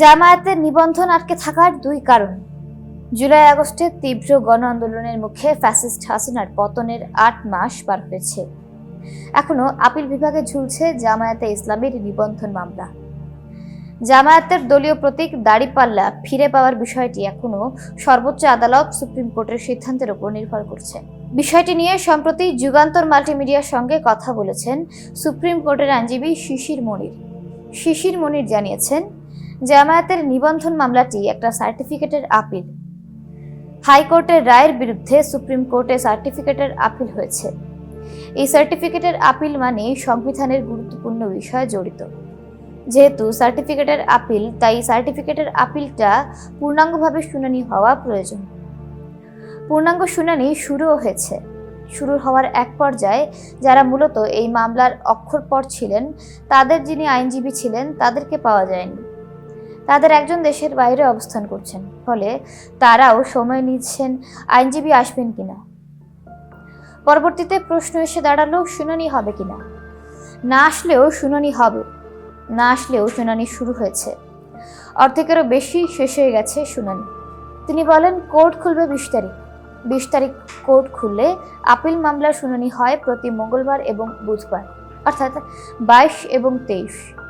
জামায়াতের নিবন্ধন আটকে থাকার দুই কারণ। জুলাই আগস্টে তীব্র গণ আন্দোলনের মুখে ফ্যাসিস্ট হাসিনার পতনের আট মাস পার হয়েছে। এখনও আপিল বিভাগে ঝুলছে জামায়াতে ইসলামের নিবন্ধন মামলা। জামায়াতের দলীয় প্রতীক দাড়িপাল্লা ফিরে পাওয়ার বিষয়টি এখনও সর্বোচ্চ আদালত সুপ্রিম কোর্টের সিদ্ধান্তের উপর নির্ভর করছে। বিষয়টি নিয়ে সম্প্রতি যুগান্তর মাল্টিমিডিয়ার সঙ্গে কথা বলেছেন সুপ্রিম কোর্টের আইনজীবী শিশির মনির। শিশির মনির জানিয়েছেন জামায়াতের নিবন্ধন মামলাটি একটা সার্টিফিকেটের আপিল। হাইকোর্টের রায়ের বিরুদ্ধে সুপ্রিম কোর্টে সার্টিফিকেটের আপিল হয়েছে। এই সার্টিফিকেটের আপিল মানে সংবিধানের গুরুত্বপূর্ণ বিষয় জড়িত। যেহেতু সার্টিফিকেটের আপিল, তাই সার্টিফিকেটের আপিলটা পূর্ণাঙ্গভাবে শুনানি হওয়া প্রয়োজন। পূর্ণাঙ্গ শুনানি শুরুও হয়েছে। শুরু হওয়ার এক পর্যায়ে যারা মূলত এই মামলার অক্ষরপর ছিলেন, তাদের যিনি আইনজীবী ছিলেন, তাদেরকে পাওয়া যায়নি। তাদের একজন দেশের বাইরে অবস্থান করছেন। ফলে তারাও সময় নিচ্ছেন আইনজীবী আসবেন কিনা? পরবর্তীতে প্রশ্ন এসে দাঁড়াল, শুনানি হবে কিনা? না আসলেও শুনানি হবে। না আসলেও শুনানি শুরু হয়েছে। অর্ধেকেরও বেশি শেষ হয়ে গেছে শুনানি। তিনি বলেন, কোর্ট খুলবে বিশ তারিখ। বিশ তারিখ কোর্ট খুললে আপিল মামলার শুনানি হয় প্রতি মঙ্গলবার এবং বুধবার, অর্থাৎ বাইশ এবং তেইশ।